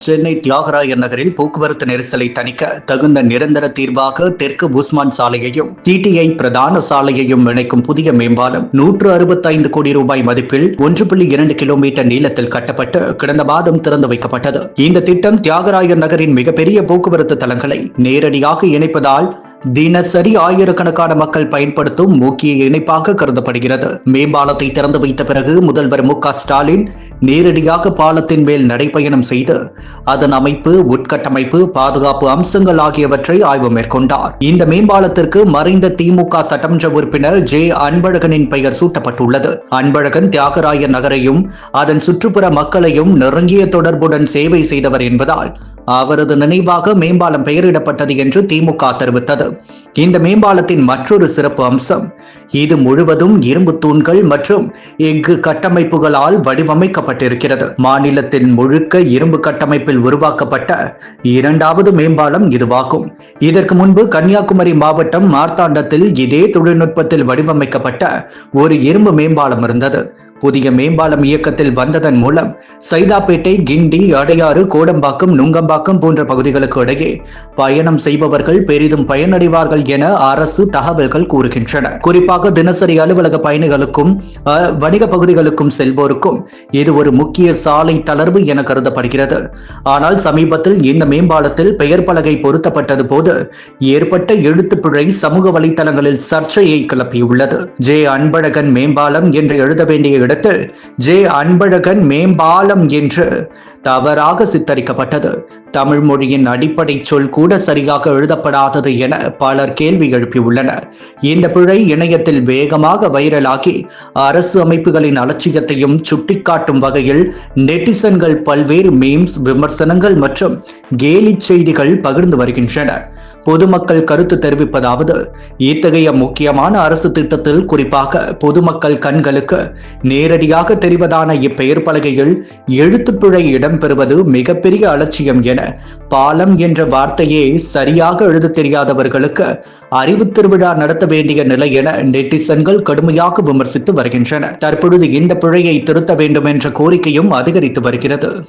சென்னை தியாகராய நகரில் போக்குவரத்து நெரிசலை தணிக்க தகுந்த நிரந்தர தீர்வாக தெற்கு உஸ்மான் சாலையையும் டிடிஐ பிரதான சாலையையும் இணைக்கும் புதிய மேம்பாலம் நூற்று அறுபத்தைந்து கோடி ரூபாய் மதிப்பில் ஒன்று புள்ளி இரண்டு கிலோமீட்டர் நீளத்தில் கட்டப்பட்டு கடந்த மாதம் திறந்து வைக்கப்பட்டது. இந்த திட்டம் தியாகராய நகரின் மிகப்பெரிய போக்குவரத்து தளங்களை நேரடியாக இணைப்பதால் தினசரி ஆயிரக்கணக்கான மக்கள் பயன்படுத்தும் முக்கிய இணைப்பாக கருதப்படுகிறது. மேம்பாலத்தை திறந்து வைத்த பிறகு முதல்வர் மு ஸ்டாலின் நேரடியாக பாலத்தின் மேல் நடைபயணம் செய்து அதன் அமைப்பு உட்கட்டமைப்பு பாதுகாப்பு அம்சங்கள் ஆகியவற்றை ஆய்வு மேற்கொண்டார். இந்த மேம்பாலத்திற்கு மறைந்த திமுக சட்டமன்ற உறுப்பினர் ஜே அன்பழகனின் பெயர் சூட்டப்பட்டுள்ளது. அன்பழகன் தியாகராயர் நகரையும் அதன் சுற்றுப்புற மக்களையும் நெருங்கிய தொடர்புடன் சேவை செய்தவர் என்பதால் அவரது நினைவாக மேம்பாலம் பெயரிடப்பட்டது என்று திமுக தெரிவித்தது. இந்த மேம்பாலத்தின் மற்றொரு சிறப்பு அம்சம் இது முழுவதும் இரும்பு தூண்கள் மற்றும் எஃகு கட்டமைப்புகளால் வடிவமைக்கப்பட்டிருக்கிறது. மாநிலத்தின் முழுக்க இரும்பு கட்டமைப்பில் உருவாக்கப்பட்ட இரண்டாவது மேம்பாலம் இதுவாகும். இதற்கு முன்பு கன்னியாகுமரி மாவட்டம் மார்த்தாண்டத்தில் இதே தொழில்நுட்பத்தில் வடிவமைக்கப்பட்ட ஒரு இரும்பு மேம்பாலம் இருந்தது. புதிய மேம்பாலம் இயக்கத்தில் வந்ததன் மூலம் சைதாப்பேட்டை கிண்டி அடையாறு கோடம்பாக்கம் நுங்கம்பாக்கம் போன்ற பகுதிகளுக்கு இடையே பயணம் செய்பவர்கள் பெரிதும் பயனடைவார்கள் என அரசு தகவல்கள் கூறுகின்றன. குறிப்பாக தினசரி அலுவலக பயணிகளுக்கும் வணிக பகுதிகளுக்கும் செல்வோருக்கும் இது ஒரு முக்கிய சாலை தளர்வு என கருதப்படுகிறது. ஆனால் சமீபத்தில் இந்த மேம்பாலத்தில் பெயர் பலகை பொருத்தப்பட்டது போது ஏற்பட்ட எழுத்துப்பிழை சமூக வலைதளங்களில் சர்ச்சையை கிளப்பியுள்ளது. ஜே. அன்பழகன் மேம்பாலம் என்று எழுத வேண்டிய இடத்தில் ஜே அன்பழகன் மேம்பாலம் என்று தவறாக சித்தரிக்கப்பட்டது. தமிழ் மொழியின் அடிப்படை சொல் கூட சரியாக எழுதப்படாதது என பலர் கேள்வி எழுப்பியுள்ளனர். இந்த பிழை இணையத்தில் வேகமாக வைரலாகி அரசு அமைப்புகளின் அலட்சியத்தையும் சுட்டிக்காட்டும் வகையில் நெட்டிசன்கள் பல்வேறு மீம்ஸ் விமர்சனங்கள் மற்றும் கேலி செய்திகள் பகிர்ந்து வருகின்றனர். பொதுமக்கள் கருத்து தெரிவிப்பதாவது இத்தகைய முக்கியமான அரசு திட்டத்தில் குறிப்பாக பொதுமக்கள் கண்களுக்கு நேரடியாக தெரிவதான இப்பெயர் பலகையில் எழுத்துப்பிழை இடம்பெறுவது மிகப்பெரிய அலட்சியம் என பாலம் என்ற வார்த்தையே சரியாக எழுத தெரியாதவர்களுக்கு அறிவு திருவிழா நடத்த வேண்டிய நிலை என நெட்டிசன்கள் கடுமையாக விமர்சித்து வருகின்றனர் தற்பொழுது இந்த பிழையை திருத்த வேண்டும் என்ற கோரிக்கையும் அதிகரித்து வருகிறது.